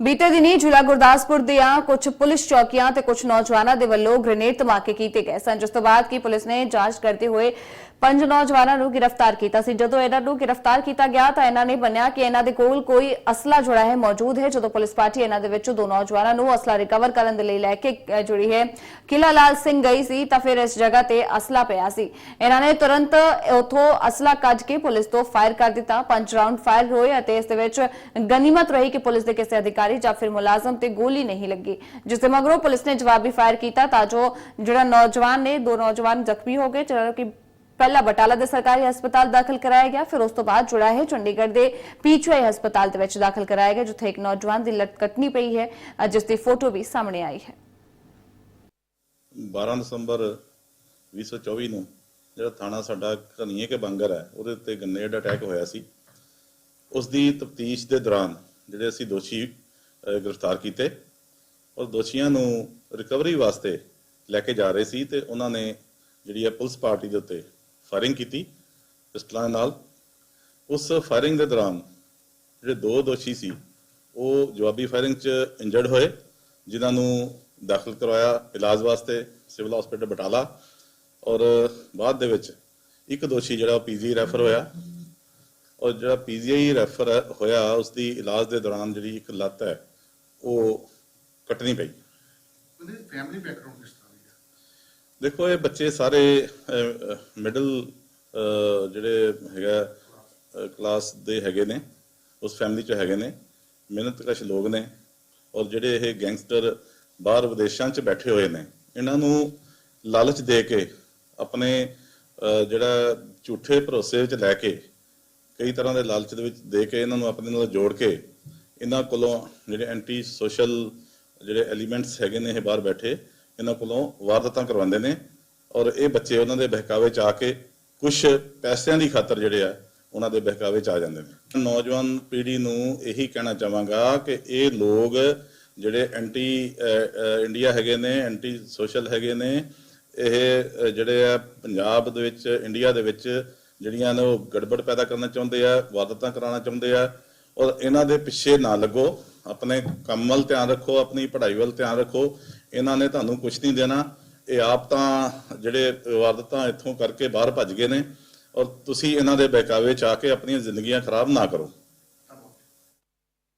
ਬੀਤੇ ਦਿਨੀ ਜ਼ਿਲ੍ਹਾ ਗੁਰਦਾਸਪੁਰ ਦੀਆਂ ਕੁਝ ਪੁਲਿਸ ਚੌਕੀਆਂ ਤੇ ਕੁਝ ਨੌਜਵਾਨਾਂ ਦੇ ਵੱਲੋਂ ਗ੍ਰੇਨੇਡ ਧਮਾਕੇ ਕੀਤੇ ਗਏ ਸਨ, ਜਿਸ ਤੋਂ ਬਾਅਦ ਕੀ ਪੁਲਿਸ ਨੇ ਜਾਂਚ ਕਰਦੇ ਹੋਏ ਪੰਜ ਨੌਜਵਾਨਾਂ ਨੂੰ ਗ੍ਰਿਫਤਾਰ ਕੀਤਾ ਸੀ। ਜਦੋਂ ਇਹਨਾਂ ਨੂੰ ਗ੍ਰਿਫਤਾਰ ਕੀਤਾ ਗਿਆ ਤਾਂ ਇਹਨਾਂ ਨੇ ਬੰਨਿਆ ਕਿ ਇਹਨਾਂ ਦੇ ਕੋਲ ਕੋਈ ਅਸਲਾ ਜੁੜਾ ਹੈ, ਮੌਜੂਦ ਹੈ। ਜਦੋਂ ਪੁਲਿਸ ਪਾਰਟੀ ਇਹਨਾਂ ਦੇ ਵਿੱਚੋਂ ਦੋ ਨੌਜਵਾਨਾਂ ਨੂੰ ਅਸਲਾ ਰਿਕਵਰ ਕਰਨ ਦੇ ਲਈ ਲੈ ਕੇ ਜੁੜੀ ਹੈ ਕਿਲਾ ਲਾਲ ਸਿੰਘ ਗਈ ਸੀ ਤਾਂ ਫਿਰ ਇਸ ਜਗ੍ਹਾ ਤੇ ਅਸਲਾ ਪਿਆ ਸੀ। ਇਹਨਾਂ ਨੇ ਤੁਰੰਤ ਉਥੋਂ ਅਸਲਾ ਕੱਢ ਕੇ ਪੁਲਿਸ ਤੋਂ ਫਾਇਰ ਕਰ ਦਿੱਤਾ। ਪੰਜ ਰਾਉਂਡ ਫਾਇਰ ਹੋਏ ਅਤੇ ਇਸ ਦੇ ਵਿੱਚ ਗਨੀਮਤ ਰਹੀ ਕਿ ਪੁਲਿਸ ਦੇ ਕਿਸੇ ਅਧਿਕਾਰੀ ਜਾਂ ਫਿਰ ਮੁਲਾਜ਼ਮ ਤੇ ਗੋਲੀ ਨਹੀਂ ਲੱਗੀ ਜਿਸ ਦੇ ਮਗਰੋਂ ਪੁਲਿਸ ਨੇ ਜਵਾਬੀ ਫਾਇਰ ਕੀਤਾ ਤਾਂ ਜੋ ਜਿਹੜਾ ਨੌਜਵਾਨ ਨੇ ਦੋ ਨੌਜਵਾਨ ਜ਼ਖਮੀ ਹੋ ਗਏ ਜਿਹੜਾ ਕਿ ਪਹਿਲਾ ਬਟਾਲਾ ਦੇ ਸਰਕਾਰੀ ਹਸਪਤਾਲ ਦਾਖਲ ਕਰਾਇਆ ਗਿਆ ਫਿਰ ਉਸ ਤੋਂ ਬਾਅਦ ਜੁੜਾ ਹੈ ਚੰਡੀਗੜ੍ਹ ਦੇ ਪੀਚਆਈ ਹਸਪਤਾਲ ਦੇ ਵਿੱਚ ਦਾਖਲ ਕਰਾਇਆ ਗਿਆ ਜਿੱਥੇ ਇੱਕ ਨੌਜਵਾਨ ਦੀ ਲੱਤ ਕੱਟਣੀ ਪਈ ਹੈ ਅ, ਜਿਸ ਦੀ ਫੋਟੋ ਵੀ ਸਾਹਮਣੇ ਆਈ ਹੈ 12 ਦਸੰਬਰ 2024 ਨੂੰ ਜਿਹੜਾ ਥਾਣਾ ਸਾਡਾ ਘਨੀਏ ਕੇ ਬੰਗਰ ਹੈ ਉਹਦੇ ਉੱਤੇ ਗ੍ਰਨੇਡ ਅਟੈਕ ਹੋਇਆ ਸੀ ਉਸ ਦੀ ਤਫਤੀਸ਼ ਦੇ ਦੌਰਾਨ ਜਿਹੜੇ ਅਸੀਂ ਦੋਸ਼ੀ ਅਹ, ਗ੍ਰਿਫਤਾਰ ਕੀਤੇ ਔਰ ਦੋਸ਼ੀਆਂ ਨੂੰ ਰਿਕਵਰੀ ਵਾਸਤੇ ਲੈ ਕੇ ਜਾ ਰਹੇ ਸੀ ਤੇ ਉਹਨਾਂ ਨੇ ਜਿਹੜੀ ਹੈ ਪੁਲਿਸ ਪਾਰਟੀ ਦੇ ਉੱਤੇ ਫਾਇਰਿੰਗ ਕੀਤੀ ਪਿਸਟਲਾਂ ਨਾਲ। ਉਸ ਫਾਇਰਿੰਗ ਦੇ ਦੌਰਾਨ ਜਿਹੜੇ ਦੋ ਦੋਸ਼ੀ ਸੀ, ਉਹ ਜਵਾਬੀ ਫਾਇਰਿੰਗ 'ਚ ਇੰਜਰਡ ਹੋਏ, ਜਿਨ੍ਹਾਂ ਨੂੰ ਦਾਖਲ ਕਰਵਾਇਆ ਇਲਾਜ ਵਾਸਤੇ ਸਿਵਲ ਹਸਪੀਟਲ ਬਟਾਲਾ ਔਰ ਬਾਅਦ ਦੇ ਵਿੱਚ ਇੱਕ ਦੋਸ਼ੀ ਜਿਹੜਾ ਪੀਜੀ ਰੈਫਰ ਹੋਇਆ ਔਰ ਜਿਹੜਾ ਪੀਜੀਆਈ ਰੈਫਰ ਹੋਇਆ ਉਸ ਦੀ ਇਲਾਜ ਦੇ ਦੌਰਾਨ ਜਿਹੜੀ ਇੱਕ ਲੱਤ ਹੈ ਉਹ ਕੱਟਣੀ ਪਈ। ਉਹਦੀ ਫੈਮਿਲੀ ਬੈਕਗ੍ਰਾਉਂਡ ਕਿਸ ਤਰ੍ਹਾਂ ਦੀ ਹੈ? ਦੇਖੋ ਇਹ ਬੱਚੇ ਸਾਰੇ ਮਿਡਲ ਜਿਹੜੇ ਹੈਗਾ ਕਲਾਸ ਦੇ ਹੈਗੇ ਨੇ ਉਸ ਫੈਮਿਲੀ ਚ ਹੈਗੇ ਨੇ ਮਿਹਨਤਕਸ਼ ਲੋਕ ਨੇ ਔਰ ਜਿਹੜੇ ਇਹ ਗੈਂਗਸਟਰ ਬਾਹਰ ਵਿਦੇਸ਼ਾਂ ਚ ਬੈਠੇ ਹੋਏ ਨੇ ਇਹਨਾਂ ਨੂੰ ਲਾਲਚ ਦੇ ਕੇ ਆਪਣੇ ਜਿਹੜਾ ਝੂਠੇ ਭਰੋਸੇ ਵਿੱਚ ਲੈ ਕੇ ਕਈ ਤਰ੍ਹਾਂ ਦੇ ਲਾਲਚ ਦੇ ਵਿੱਚ ਦੇ ਕੇ ਇਹਨਾਂ ਨੂੰ ਆਪਣੇ ਨਾਲ ਜੋੜ ਕੇ ਇਹਨਾਂ ਕੋਲੋਂ ਜਿਹੜੇ ਐਂਟੀ ਸੋਸ਼ਲ ਜਿਹੜੇ ਐਲੀਮੈਂਟਸ ਹੈਗੇ ਨੇ ਇਹ ਬਾਹਰ ਬੈਠੇ, ਇਹਨਾਂ ਕੋਲੋਂ ਵਾਰਦਾਤਾਂ ਕਰਵਾਉਂਦੇ ਨੇ ਔਰ ਇਹ ਬੱਚੇ ਉਹਨਾਂ ਦੇ ਬਹਿਕਾਵੇ ਚ ਆ ਕੇ ਕੁਝ ਪੈਸਿਆਂ ਦੀ ਖਾਤਰ ਜਿਹੜੇ ਆ, ਉਹਨਾਂ ਦੇ ਬਹਿਕਾਵੇ ਚ ਆ ਜਾਂਦੇ ਨੇ। ਨੌਜਵਾਨ ਪੀੜ੍ਹੀ ਨੂੰ ਇਹੀ ਕਹਿਣਾ ਚਾਹਾਂਗਾ ਕਿ ਇਹ ਲੋਕ ਜਿਹੜੇ ਐਂਟੀ ਇੰਡੀਆ ਹੈਗੇ ਨੇ ਐਂਟੀ ਸੋਸ਼ਲ ਹੈਗੇ ਨੇ, ਇਹ ਜਿਹੜੇ ਆ ਪੰਜਾਬ ਦੇ ਵਿੱਚ ਇੰਡੀਆ ਦੇ ਵਿੱਚ ਜਿਹੜੀਆਂ ਨੇ ਉਹ ਗੜਬੜ ਪੈਦਾ ਕਰਨਾ ਚਾਹੁੰਦੇ ਆ, ਵਾਰਦਾਤਾਂ ਕਰਾਉਣਾ ਚਾਹੁੰਦੇ ਆ ਔਰ ਇਹਨਾਂ ਦੇ ਪਿੱਛੇ ਨਾ ਲੱਗੋ। ਆਪਣੇ ਕੰਮ ਵੱਲ ਧਿਆਨ ਰੱਖੋ, ਆਪਣੀ ਪੜ੍ਹਾਈ ਵੱਲ ਧਿਆਨ ਰੱਖੋ। ਇਹਨਾਂ ਨੇ ਤੁਹਾਨੂੰ ਕੁਝ ਨਹੀਂ ਦੇਣਾ। ਇਹ ਆਪ ਤਾਂ ਜਿਹੜੇ ਵਾਰਦਾਤਾਂ ਇੱਥੋਂ ਕਰਕੇ ਬਾਹਰ ਭੱਜ ਗਏ ਨੇ। ਔਰ ਤੁਸੀਂ ਇਹਨਾਂ ਦੇ ਬਹਿਕਾਵੇ ਚ ਆ ਕੇ ਆਪਣੀਆਂ ਜ਼ਿੰਦਗੀਆਂ ਖਰਾਬ ਨਾ ਕਰੋ।